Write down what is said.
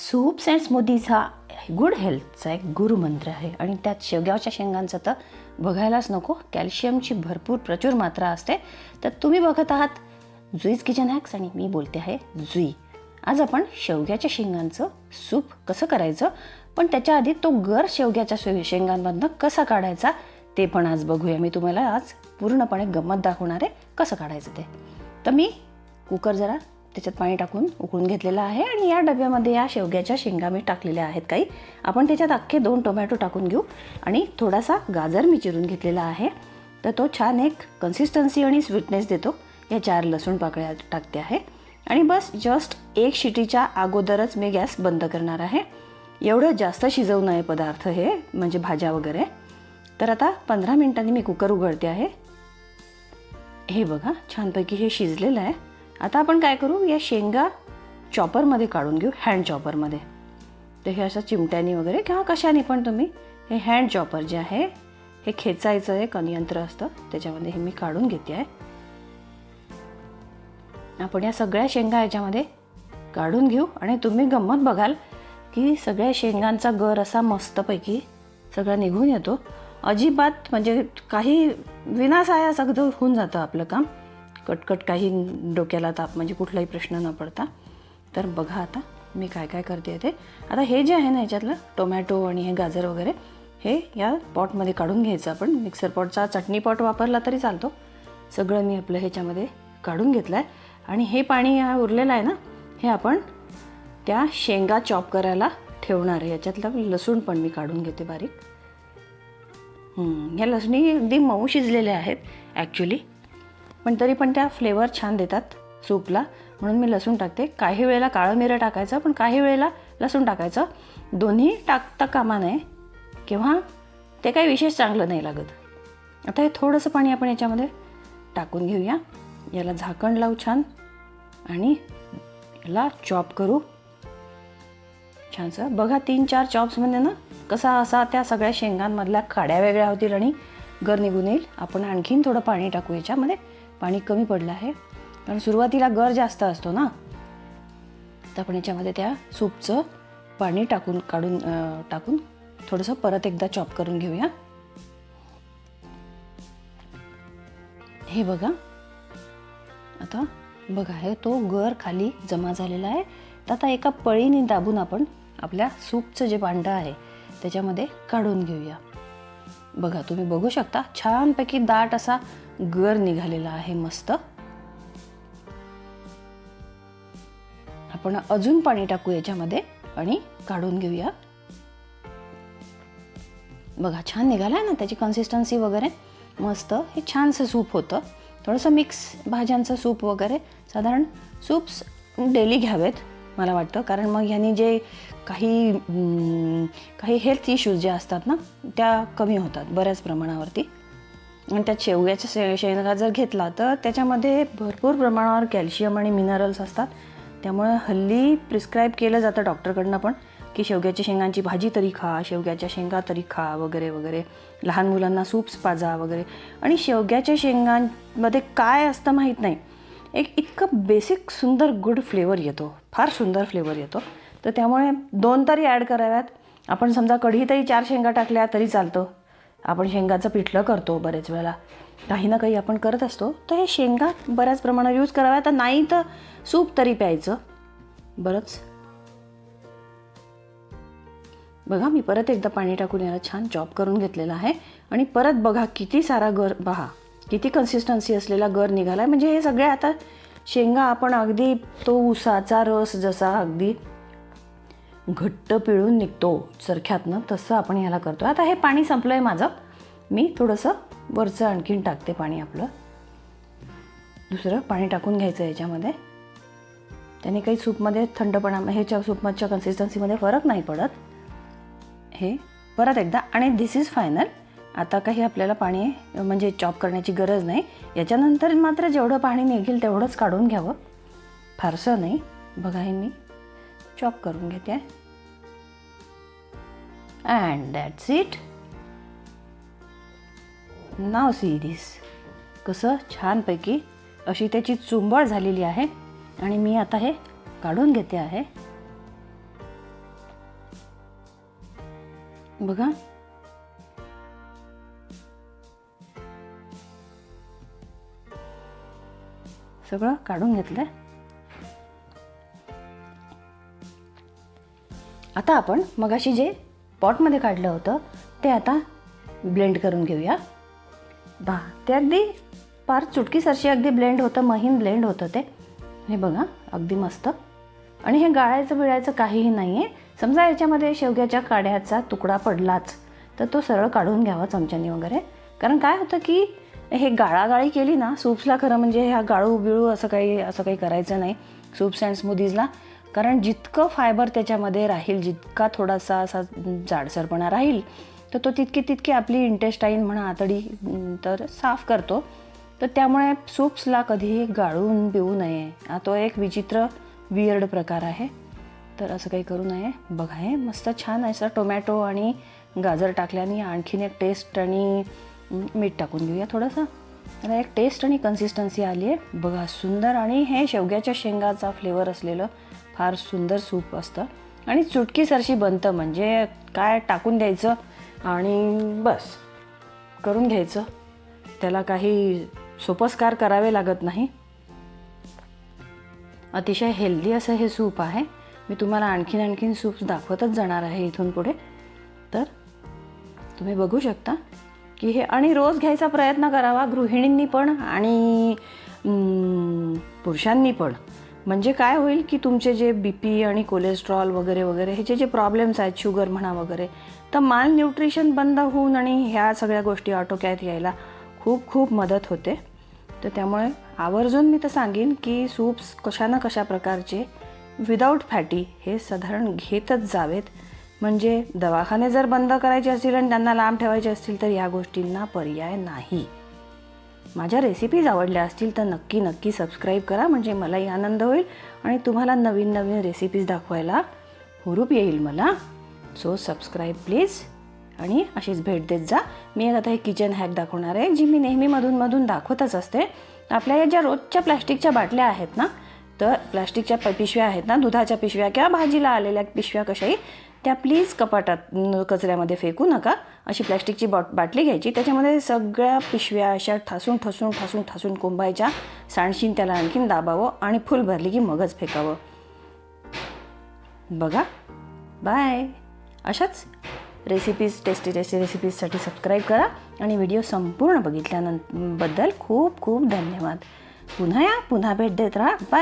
Soups and smoothies हा good हेल्थचा एक गुरुमंत्र आहे. आणि त्यात शेवग्याच्या शेंगांचं तर बघायलाच नको. कॅल्शियमची भरपूर प्रचूर मात्रा असते. तर तुम्ही बघत आहात जुईज किचन हॅक्स आणि मी बोलते आहे जुई. आज आपण शेवग्याच्या शेंगांचं सूप कसं करायचं? पण त्याच्या आधी तो गर शेवग्याच्या शेंगांमधनं कसा काढायचा ते पण आज बघूया. मी तुम्हाला आज पूर्णपणे गंमत दाखवणार आहे कसं काढायचं ते. तर मी कुकर जरा त्याच्यात पाणी टाकून उकळून घेतलेलं आहे आणि या डब्यामध्ये या शेवग्याच्या शेंगा मी टाकलेल्या आहेत काही. आपण त्याच्यात अख्खे दोन टोमॅटो टाकून घेऊ आणि थोडासा गाजर मी चिरून घेतलेला आहे. तर तो छान एक कन्सिस्टन्सी आणि स्वीटनेस देतो. या चार लसूण पाकळ्या टाकते आहे. आणि बस जस्ट एक शिटीच्या अगोदरच मी गॅस बंद करणार आहे. एवढं जास्त शिजवू नये पदार्थ हे म्हणजे भाज्या वगैरे. तर आता पंधरा मिनिटांनी मी कुकर उघडते आहे. हे बघा छानपैकी हे शिजलेलं आहे. आता आपण काय करू? या शेंगा चॉपरमध्ये काढून घेऊ हँड चॉपरमध्ये तर हे असं चिमट्यानी वगैरे किंवा कशाने पण तुम्ही हे हँड चॉपर जे आहे हे खेचायचं एक यंत्र असतं. त्याच्यामध्ये हे मी काढून घेते आहे. आपण या सगळ्या शेंगा याच्यामध्ये काढून घेऊ आणि तुम्ही गंमत बघाल की सगळ्या शेंगांचा गर असा मस्तपैकी सगळा निघून येतो. अजिबात म्हणजे काही विनासायास सगळं होऊन जातं आपलं काम. कटकट काही डोक्याला ताप म्हणजे कुठलाही प्रश्न न पडता. तर बघा आता मी काय काय करते ते. आता हे जे आहे ना याच्यातलं टोमॅटो आणि हे गाजर वगैरे हे या पॉटमध्ये काढून घ्यायचं आपण. मिक्सर पॉटचा चटणी पॉट वापरला तरी चालतो. सगळं मी आपलं ह्याच्यामध्ये काढून घेतलं आहे आणि हे पाणी उरलेलं आहे ना हे आपण त्या शेंगा चॉप करायला ठेवणार आहे. याच्यातलं लसूण पण मी काढून घेते बारीक. ह्या लसणी अगदी मऊ शिजलेल्या आहेत ॲक्च्युली पण तरी पण त्या फ्लेवर छान देतात सूपला. म्हणून मी लसूण टाकते. काही वेळेला काळं मिरं टाकायचं पण काही वेळेला लसूण टाकायचं. दोन्ही टाकता कामा नये किंवा ते काही विशेष चांगलं नाही लागत. आता हे थोडंसं पाणी आपण याच्यामध्ये टाकून घेऊया. याला झाकण लावू छान. आणि याला चॉप करू. छानसं. बघा तीन चार चॉप्समध्ये ना कसा असा त्या सगळ्या शेंगांमधल्या काड्या वेगळ्या होतील आणि गर निघून येईल. आपण आणखीन थोडं पाणी टाकू याच्यामध्ये. पाणी कमी पडलं आहे. कारण सुरुवातीला गर जास्त असतो ना? तर आपण याच्यामध्ये त्या सूपचं पाणी टाकून काढून टाकून थोडंसं परत एकदा चॉप करून घेऊया. हे बघा. आता बघा हे तो गर खाली जमा झालेला आहे. तर आता एका पळीने दाबून आपण आपल्या सूपचं जे भांडं आहे त्याच्यामध्ये काढून घेऊया. बघा तुम्ही बघू शकता छानपैकी दाट असा गर निघालेला आहे मस्त. आपण अजून पाणी टाकू याच्यामध्ये आणि काढून घेऊया. बघा छान निघाला आहे ना त्याची कन्सिस्टन्सी वगैरे. मस्त. हे छानसं सूप होतं. थोडंसं मिक्स भाज्यांचं सूप वगैरे. साधारण सूप्स डेली घ्यावेत मला वाटतं. कारण मग ह्यानी जे काही काही हेल्थ इश्यूज जे असतात ना त्या कमी होतात बऱ्याच प्रमाणावरती. आणि त्या शेवग्याच्या शे शेंगा जर घेतला तर त्याच्यामध्ये भरपूर प्रमाणावर कॅल्शियम आणि मिनरल्स असतात. त्यामुळे हल्ली प्रिस्क्राईब केलं जातं डॉक्टरकडनं पण की शेवग्याच्या शेंगांची भाजी तरी खा शेवग्याच्या शेंगा तरी खा वगैरे वगैरे. लहान मुलांना सूप्स पाजा वगैरे. आणि शेवग्याच्या शेंगांमध्ये काय असतं माहीत नाही. एक इतकं बेसिक सुंदर गुड फ्लेवर येतो फार सुंदर फ्लेवर येतो. तर त्यामुळे दोन तरी ॲड कराव्यात. आपण समजा कढी तरी चार शेंगा टाकल्या तरी चालतं. आपण शेंगाचं पिठलं करतो बरेच वेळेला. काही ना काही आपण करत असतो. तर हे शेंगा बऱ्याच प्रमाणात यूज कराव्या. तर नाही तर सूप तरी प्यायचं. बरंच. बघा मी परत एकदा पाणी टाकून याला छान चॉप करून घेतलेलं आहे. आणि परत बघा किती सारा गर पहा किती कन्सिस्टन्सी असलेला गर निघाला आहे म्हणजे हे सगळे आता शेंगा आपण अगदी तो उसाचा रस जसा अगदी घट्ट पिळून निघतो चरख्यातनं तसं आपण ह्याला करतो. आता हे पाणी संपलं आहे माझं. मी थोडंसं वरचं आणखीन टाकते पाणी आपलं. दुसरं पाणी टाकून घ्यायचं याच्यामध्ये. त्याने काही सूपमध्ये थंडपणा ह्याच्या सूपमधच्या कन्सिस्टन्सीमध्ये फरक नाही पडत. हे परत एकदा आणि दिस इज फायनल आता काही आपल्याला पाणी म्हणजे चॉप करण्याची गरज नाही. याच्यानंतर मात्र जेवढं पाणी निघेल तेवढंच काढून घ्यावं. फारसं नाही. बघा हे मी चॉप करून घेते. And that's it now see this कसं छानपैकी अशी त्याची चुंबळ झालेली आहे आणि मी आता हे काढून घेते आहे. बघा. सगळं काढून घेतलंय. आता आपण मगाशी जे पॉटमध्ये काढलं होतं ते आता ब्लेंड करून घेऊया. बा ते अगदी फार चुटकीसारशी अगदी ब्लेंड होतं महीन ब्लेंड होतं ते. हे बघा अगदी मस्त. आणि हे गाळायचं बिळायचं काहीही नाही आहे समजा याच्यामध्ये शेवग्याच्या काड्याचा तुकडा पडलाच तर तो सरळ काढून घ्यावा चमच्यानी वगैरे. कारण काय होतं की हे गाळागाळी केली ना सूप्सला खरं म्हणजे ह्या गाळू बिळू असं काही असं काही करायचं नाही. सूप्स अँड स्मूदीजला. कारण जितकं फायबर त्याच्यामध्ये राहील जितका थोडासा असा जाडसरपणा राहील तर तो तितकी तितकी आपली इंटेस्टाईन म्हणा आतडी तर साफ करतो. तर त्यामुळे सूप्सला कधीही गाळून पिऊ नये. हा तो एक विचित्र वियर्ड प्रकार आहे. तर असं काही करू नये. बघा हे मस्त छान आहे असं टोमॅटो आणि गाजर टाकल्याने आणखीन एक टेस्ट आणि मीठ टाकून घेऊया थोडंसं. त्याला एक टेस्ट आणि कन्सिस्टन्सी आली आहे. बघा सुंदर आणि हे शेवग्याच्या शेंगाचा फ्लेवर असलेलं फार सुंदर सूप असतं. आणि चुटकीसरशी बनतं म्हणजे काय टाकून द्यायचं आणि बस करून घ्यायचं. त्याला काही सोपस्कार करावे लागत नाही. अतिशय हेल्दी असं हे सूप आहे. मी तुम्हाला आणखीन आणखीन सूप दाखवतच जाणार आहे इथून पुढे. तर तुम्ही बघू शकता. की हे. आणि रोज घ्यायचा प्रयत्न करावा गृहिणींनी पण आणि पुरुषांनी पण. म्हणजे काय होईल की तुमचे जे बी पी आणि कोलेस्ट्रॉल वगैरे वगैरे ह्याचे जे प्रॉब्लेम्स आहेत शुगर म्हणा वगैरे तर माल न्यूट्रिशन बंद होऊन आणि ह्या सगळ्या गोष्टी आटोक्यात यायला खूप खूप मदत होते. तर त्यामुळे आवर्जून मी तर सांगेन की सूप्स कशा ना कशा प्रकारचे विदाऊट फॅटी हे साधारण घेतच जावेत. म्हणजे दवाखाने जर बंद करायचे असतील आणि त्यांना लांब ठेवायचे असतील तर या गोष्टींना पर्याय नाही. माझ्या रेसिपीज आवडल्या असतील तर नक्की नक्की सबस्क्राईब करा. म्हणजे मलाही आनंद होईल आणि तुम्हाला नवीन नवीन रेसिपीज दाखवायला हुरूप येईल मला. सो सबस्क्राईब प्लीज आणि अशीच भेट देत जा. मी एक आता एक किचन हॅक दाखवणार आहे जी मी नेहमी मधून दाखवतच असते. आपल्या या ज्या रोजच्या प्लॅस्टिकच्या बाटल्या आहेत ना तर प्लॅस्टिकच्या प- पिशव्या आहेत ना दुधाच्या पिशव्या किंवा भाजीला आलेल्या पिशव्या कशाही त्या प्लीज कपाटात कचऱ्यामध्ये फेकू नका. अशी प्लॅस्टिकची बॉट बाटली घ्यायची. त्याच्यामध्ये सगळ्या पिशव्या अशा ठासून ठसून ठासून ठासून कोंबायच्या. सांडशीन त्याला आणखीन दाबावं आणि फुल भरली की मगच फेकावं. बघा. बाय अशाच रेसिपीज टेस्टी टेस्टी रेसिपीजसाठी सबस्क्राईब करा आणि व्हिडिओ संपूर्ण बघितल्यानंतरबद्दल खूप खूप धन्यवाद. पुन्हा या पुन्हा भेट देत राहा. बाय